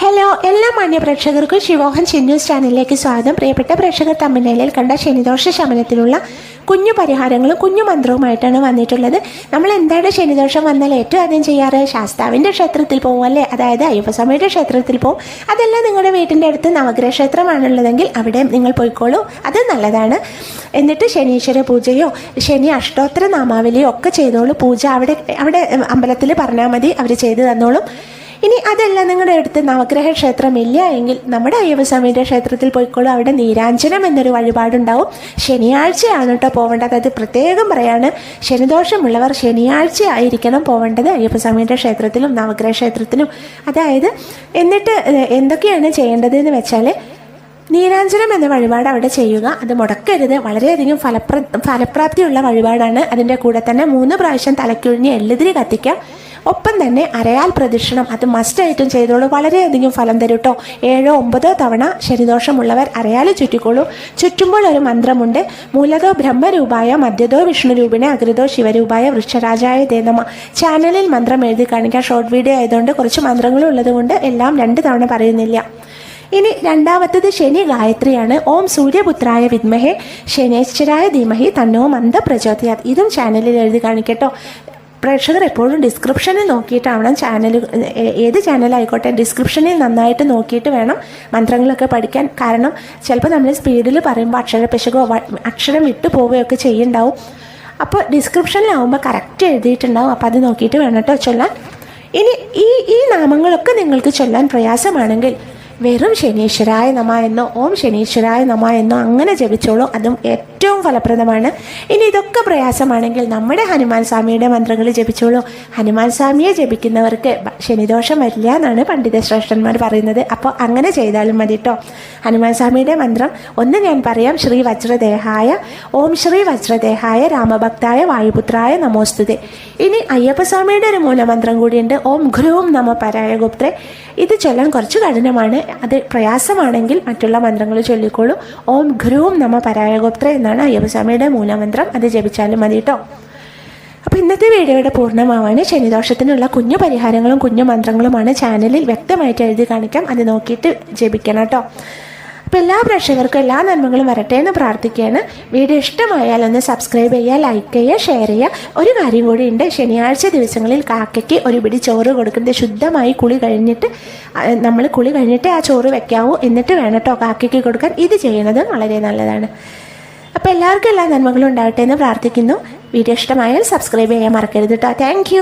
Hello എല്ലാ മാന്യ പ്രേക്ഷകർക്കും ശിവോഹൻ ചെന്നൂസ് ചാനലിലേക്ക് സ്വാഗതം. പ്രിയപ്പെട്ട പ്രേക്ഷകർ തമ്മിലേലിൽ കണ്ട ശനിദോഷ ശമനത്തിലുള്ള കുഞ്ഞു പരിഹാരങ്ങളും കുഞ്ഞു മന്ത്രവുമായിട്ടാണ് വന്നിട്ടുള്ളത്. നമ്മൾ എന്താണ് ശനിദോഷം വന്നാൽ ഏറ്റവും ആദ്യം ചെയ്യാറ്? ശാസ്താവിന്റെ ക്ഷേത്രത്തിൽ പോകും അല്ലേ? അതായത് അയ്യപ്പസ്വാമിയുടെ ക്ഷേത്രത്തിൽ പോകും അതെല്ലാം നിങ്ങളുടെ വീട്ടിന്റെ അടുത്ത് നവഗ്രഹ ക്ഷേത്രമാണുള്ളതെങ്കിൽ അവിടെ നിങ്ങൾ പോയിക്കോളൂ. അത് നല്ലതാണ്. എന്നിട്ട് ശനീശ്വര പൂജയോ ശനി അഷ്ടോത്തര നാമാവലിയോ ഒക്കെ ചെയ്തോളൂ. പൂജ അവിടെ അവിടെ അമ്പലത്തിൽ പറഞ്ഞാൽ മതി. അവർ ചെയ്തു തന്നോളും. ഇനി അതല്ല നിങ്ങളുടെ അടുത്ത് നവഗ്രഹ ക്ഷേത്രം ഇല്ല എങ്കിൽ നമ്മുടെ അയ്യപ്പസ്വാമിയുടെ ക്ഷേത്രത്തിൽ പോയിക്കോളൂ. അവിടെ നീരാഞ്ജനം എന്നൊരു വഴിപാടുണ്ടാവും. ശനിയാഴ്ചയാണ് കേട്ടോ പോവേണ്ടത്. അത് പ്രത്യേകം പറയാണ് ശനിദോഷമുള്ളവർ ശനിയാഴ്ച ആയിരിക്കണം പോവേണ്ടത് അയ്യപ്പസ്വാമിയുടെ ക്ഷേത്രത്തിലും നവഗ്രഹ ക്ഷേത്രത്തിലും അതായത് എന്നിട്ട് എന്തൊക്കെയാണ് ചെയ്യേണ്ടത് എന്ന് വെച്ചാൽ നീരാഞ്ജനം എന്ന വഴിപാട് അവിടെ ചെയ്യുക. അത് മുടക്കരുത്. വളരെയധികം ഫലപ്ര ഫലപ്രാപ്തിയുള്ള വഴിപാടാണ്. അതിന്റെ കൂടെ തന്നെ മൂന്ന് പ്രാവശ്യം തലക്കുഴിഞ്ഞ് എല്ലുതിരി കത്തിക്കാം. ഒപ്പം തന്നെ അരയാൽ പ്രദക്ഷിണം അത് മസ്റ്റായിട്ടും ചെയ്തോളൂ. വളരെയധികം ഫലം തരും കേട്ടോ ഏഴോ ഒമ്പതോ തവണ ശനിദോഷമുള്ളവർ അരയാൽ ചുറ്റിക്കോളൂ. ചുറ്റുമ്പോൾ ഒരു മന്ത്രമുണ്ട്. മൂലതോ ബ്രഹ്മരൂപായ മധ്യതോ വിഷ്ണുരൂപിണെ അഗ്രതോ ശിവരൂപായ വൃക്ഷരാജായ ദേനമ ചാനലിൽ മന്ത്രം എഴുതി കാണിക്കാൻ ഷോർട്ട് വീഡിയോ ആയതുകൊണ്ട് കുറച്ച് മന്ത്രങ്ങളും ഉള്ളതുകൊണ്ട് എല്ലാം രണ്ട് തവണ പറയുന്നില്ല. ഇനി രണ്ടാമത്തത് ശനി ഗായത്രിയാണ്. ഓം സൂര്യപുത്രായ വിദ്മഹേ. ശനേശ്വരായ ധീമഹി തന്നോ മന്ദ പ്രചോദയാത് ഇതും ചാനലിൽ എഴുതി കാണിക്കട്ടോ പ്രേക്ഷകർ എപ്പോഴും ഡിസ്ക്രിപ്ഷനിൽ നോക്കിയിട്ടാവണം ചാനൽ ഏത് ചാനലായിക്കോട്ടെ ഡിസ്ക്രിപ്ഷനിൽ നന്നായിട്ട് നോക്കിയിട്ട് വേണം മന്ത്രങ്ങളൊക്കെ പഠിക്കാൻ. കാരണം ചിലപ്പോൾ നമ്മൾ സ്പീഡിൽ പറയുമ്പോൾ അക്ഷരപ്പിശകോ പിശകോ അക്ഷരം വിട്ടു പോവുകയൊക്കെ ചെയ്യുന്നുണ്ടാവും അപ്പോൾ ഡിസ്ക്രിപ്ഷനിലാവുമ്പോൾ കറക്റ്റ് എഴുതിയിട്ടുണ്ടാവും. അപ്പോൾ അത് നോക്കിയിട്ട് വേണം കേട്ടോ ചൊല്ലാൻ. ഇനി ഈ ഈ നാമങ്ങളൊക്കെ നിങ്ങൾക്ക് ചൊല്ലാൻ പ്രയാസമാണെങ്കിൽ വെറും ശനീശ്വരായ നമ എന്നോ ഓം ശനീശ്വരായ നമ എന്നോ അങ്ങനെ ജപിച്ചോളൂ. അതും ഏറ്റവും ഫലപ്രദമാണ്. ഇനി ഇതൊക്കെ പ്രയാസമാണെങ്കിൽ നമ്മുടെ ഹനുമാൻ സ്വാമിയുടെ മന്ത്രങ്ങൾ ജപിച്ചോളൂ. ഹനുമാൻ സ്വാമിയെ ജപിക്കുന്നവർക്ക് ശനിദോഷം വരില്ല എന്നാണ് പണ്ഡിത ശ്രേഷ്ഠന്മാർ പറയുന്നത്. അപ്പോൾ അങ്ങനെ ചെയ്താലും മതി കേട്ടോ ഹനുമാൻ സ്വാമിയുടെ മന്ത്രം ഒന്ന് ഞാൻ പറയാം. ശ്രീ വജ്രദേഹായ ഓം ശ്രീ വജ്രദേഹായ രാമഭക്തായ വായുപുത്രായ നമോസ്തുതേ. ഇനി അയ്യപ്പസ്വാമിയുടെ ഒരു മൂലമന്ത്രം കൂടിയുണ്ട്. ഓം ഘ്രൂം നമ പരായ ഗുപ്ത്രേ ഇത് ചൊല്ലാൻ കുറച്ച് കഠിനമാണ്. അത് പ്രയാസമാണെങ്കിൽ മറ്റുള്ള മന്ത്രങ്ങൾ ചൊല്ലിക്കോളൂ ഓം ഘ്രൂം നമ പരായ ഗുപ്ത്രേ എന്നാണ് അയ്യപ്പസ്വാമിയുടെ മൂലമന്ത്രം. അത് ജപിച്ചാലും മതി കേട്ടോ അപ്പോൾ ഇന്നത്തെ വീഡിയോയുടെ പൂർണമാവാണ് ശനിദോഷത്തിനുള്ള കുഞ്ഞു പരിഹാരങ്ങളും കുഞ്ഞു മന്ത്രങ്ങളുമാണ് ചാനലിൽ വ്യക്തമായിട്ട് എഴുതി കാണിക്കാം. അത് നോക്കിയിട്ട് ജപിക്കണം കേട്ടോ അപ്പോൾ എല്ലാ പ്രേക്ഷകർക്കും എല്ലാ നന്മകളും വരട്ടെ എന്ന് പ്രാർത്ഥിക്കുകയാണ്. വീഡിയോ ഇഷ്ടമായാൽ ഒന്ന് സബ്സ്ക്രൈബ് ചെയ്യുക ലൈക്ക് ചെയ്യുക ഷെയർ ചെയ്യുക. ഒരു കാര്യം കൂടി ഉണ്ട്. ശനിയാഴ്ച ദിവസങ്ങളിൽ കാക്കയ്ക്ക് ഒരു പിടി ചോറ് കൊടുക്കുന്നത് ശുദ്ധമായി കുളി കഴിഞ്ഞിട്ട് നമ്മൾ കുളി കഴിഞ്ഞിട്ട് ആ ചോറ് വെക്കാവൂ എന്നിട്ട് വേണം കേട്ടോ കാക്കയ്ക്ക് കൊടുക്കാൻ. ഇത് ചെയ്യുന്നത് വളരെ നല്ലതാണ്. അപ്പോൾ എല്ലാവർക്കും എല്ലാ നന്മകളും ഉണ്ടാവട്ടെ എന്ന് പ്രാർത്ഥിക്കുന്നു. വീഡിയോ ഇഷ്ടമായാൽ സബ്സ്ക്രൈബ് ചെയ്യാൻ മറക്കരുത് കേട്ടോ താങ്ക്